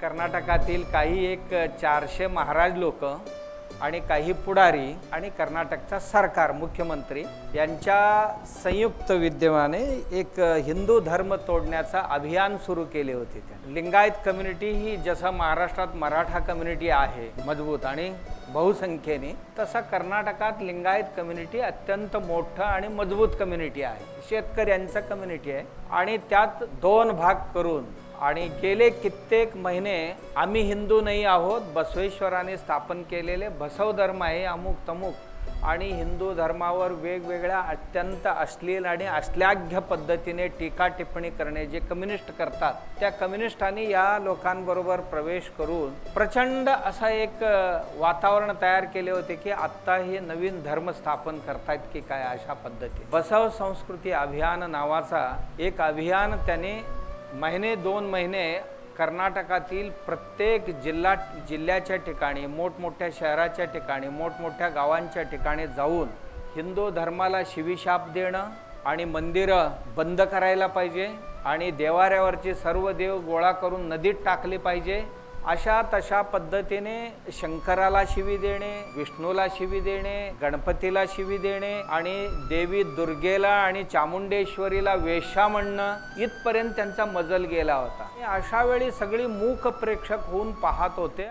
कर्नाटकातील काही एक चारशे महाराज लोक आणि काही पुढारी आणि कर्नाटकचा सरकार मुख्यमंत्री यांच्या संयुक्त विद्यमाने एक हिंदू धर्म तोडण्याचा अभियान सुरू केले होते त्या. लिंगायत कम्युनिटी ही जसं महाराष्ट्रात मराठा कम्युनिटी आहे मजबूत आणि बहुसंख्येने तसा कर्नाटकात लिंगायत कम्युनिटी अत्यंत मोठं आणि मजबूत कम्युनिटी आहे. शेतकऱ्यांचं कम्युनिटी आहे. आणि त्यात दोन भाग करून आणि गेले कित्येक महिने आम्ही हिंदू नाही आहोत बसवेश्वराने स्थापन केलेले बसव धर्म आहे अमुक तमुक. आणि हिंदू धर्मावर वेगवेगळ्या अत्यंत अश्लील आणि अश्लाघ्य पद्धतीने टीका टिप्पणी करणे जे कम्युनिस्ट करतात त्या कम्युनिस्टांनी या लोकांबरोबर प्रवेश करून प्रचंड असा एक वातावरण तयार केले होते की आत्ता हे नवीन धर्म स्थापन करतायत की काय अशा पद्धती बसव संस्कृती अभियान नावाचा एक अभियान त्याने महिने दोन महिने कर्नाटकातील प्रत्येक जिल्हा जिल्ह्याच्या ठिकाणी मोठमोठ्या शहराच्या ठिकाणी मोठमोठ्या गावांच्या ठिकाणी जाऊन हिंदू धर्माला शिविशाप देणं आणि मंदिरं बंद करायला पाहिजे आणि देवाऱ्यावरचे सर्व देव गोळा करून नदीत टाकले पाहिजे. अशा तशा पद्धतीने शंकराला शिवी देणे विष्णूला शिवी देणे गणपतीला शिवी देणे आणि देवी दुर्गेला आणि चामुंडेश्वरीला वेश्या म्हणणं इथपर्यंत त्यांचा मजल गेला होता. अशा वेळी सगळी मूक प्रेक्षक होऊन पाहत होते.